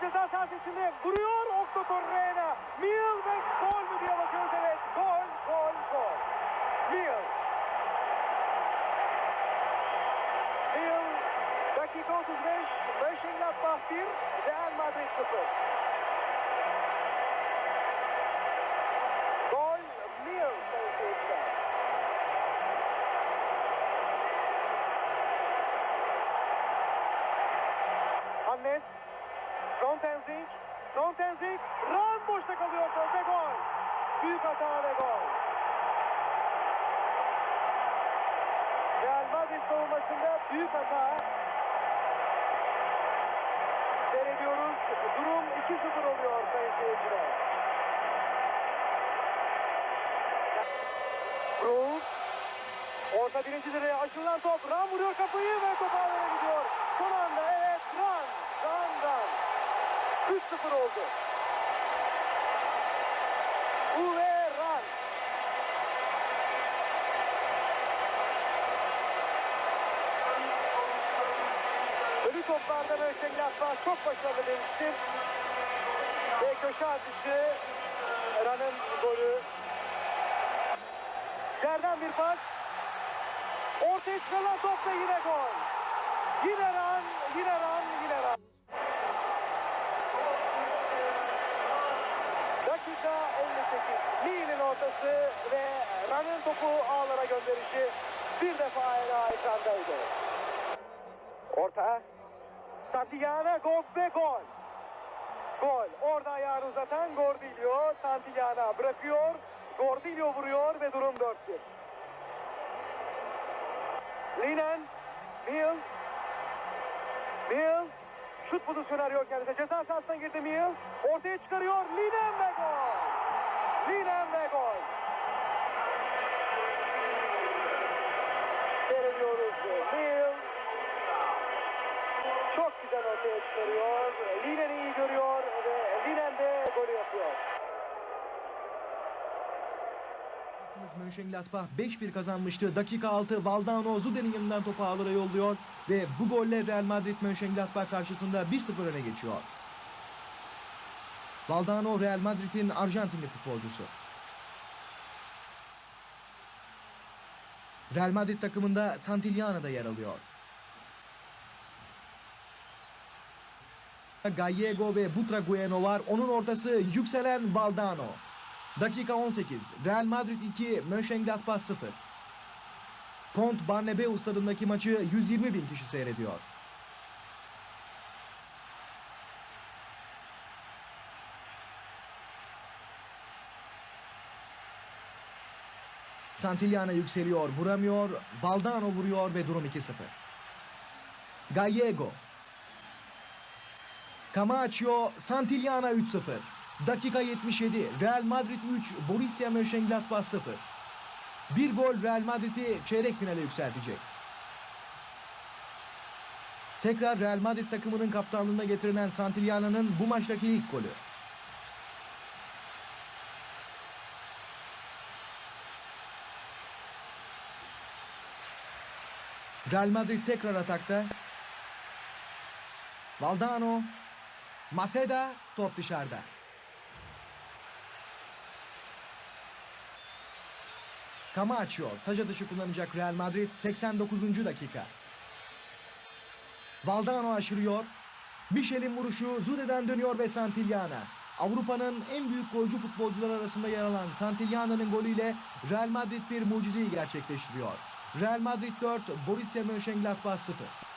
Milan ceza sahası içinde vuruyor Okto Torreira. Ve gol mü diye bakıyoruz evet. Gol, gol, gol. Milan. Milan dakika 35. Mönchengladbach 1, Real Madrid 0. Gol Milan sayın seyirciler. Hannes. Frontenzing. Frontenzing. Ran boşta kalıyor ve gol. Büyük hata ve gol. Real Madrid savunmasında büyük hata. Seyrediyoruz. Durum 2-0 oluyor sayın seyirciler. Kroos. Orta birinci direğe açılan top. Ran vuruyor kapıyı ve top ağlara gidiyor. Son anda evet Ran. Ran Ran. 3-0 oldu. Uwe Ran. Ölü toplarda Mönchengladbach çok başarılı demiştim. Ve köşe atışı Ran'ın golü. Yerden bir pas. Ortaya çıkarılan top ve yine gol. Yine Ran, yine Ran, yine Ran. Dakika 58. Lee'nin ortası ve Ran'ın topu ağlara gönderişi bir defa hala ekrandaydı. Orta. Santillana gol ve gol. Gol. Orada ayağını uzatan Gordillo. Santillana bırakıyor. Gordillo vuruyor ve durum 4-1. Linen. Mil. Mil. Şut pozisyonu arıyor kendisi. Ceza sahasına girdi Mil. Ortaya çıkarıyor. Linen ve gol. Linen ve gol. Seyrediyoruz. Mil. Çok güzel ortaya çıkarıyor. Linen'i iyi görüyor ve Linen de golü yapıyor. Mönchengladbach 5-1 kazanmıştı. Dakika 6 Valdano Zuden'in yanından topu ağlara yolluyor ve bu golle Real Madrid Mönchengladbach karşısında 1-0 öne geçiyor. Valdano Real Madrid'in Arjantinli futbolcusu. Real Madrid takımında Santillana da yer alıyor. Gallego ve Butragueno var. Onun ortası yükselen Valdano. Dakika 18. Real Madrid 2, Mönchengladbach 0. Kont Barnebeu stadındaki maçı 120 bin kişi seyrediyor. Santillana yükseliyor, vuramıyor. Valdano vuruyor ve durum 2-0. Gallego. Camacho, Santillana 3-0. Dakika 77. Real Madrid 3, Borussia Mönchengladbach 0. Bir gol Real Madrid'i çeyrek finale yükseltecek. Tekrar Real Madrid takımının kaptanlığına getirilen Santillana'nın bu maçtaki ilk golü. Real Madrid tekrar atakta. Valdano, Maceda top dışarıda. Camacho taç atışı kullanacak Real Madrid 89. dakika. Valdano aşırıyor. Michel'in vuruşu Zude'den dönüyor ve Santillana. Avrupa'nın en büyük golcü futbolcular arasında yer alan Santillana'nın golüyle Real Madrid bir mucizeyi gerçekleştiriyor. Real Madrid 4, Borussia Mönchengladbach 0.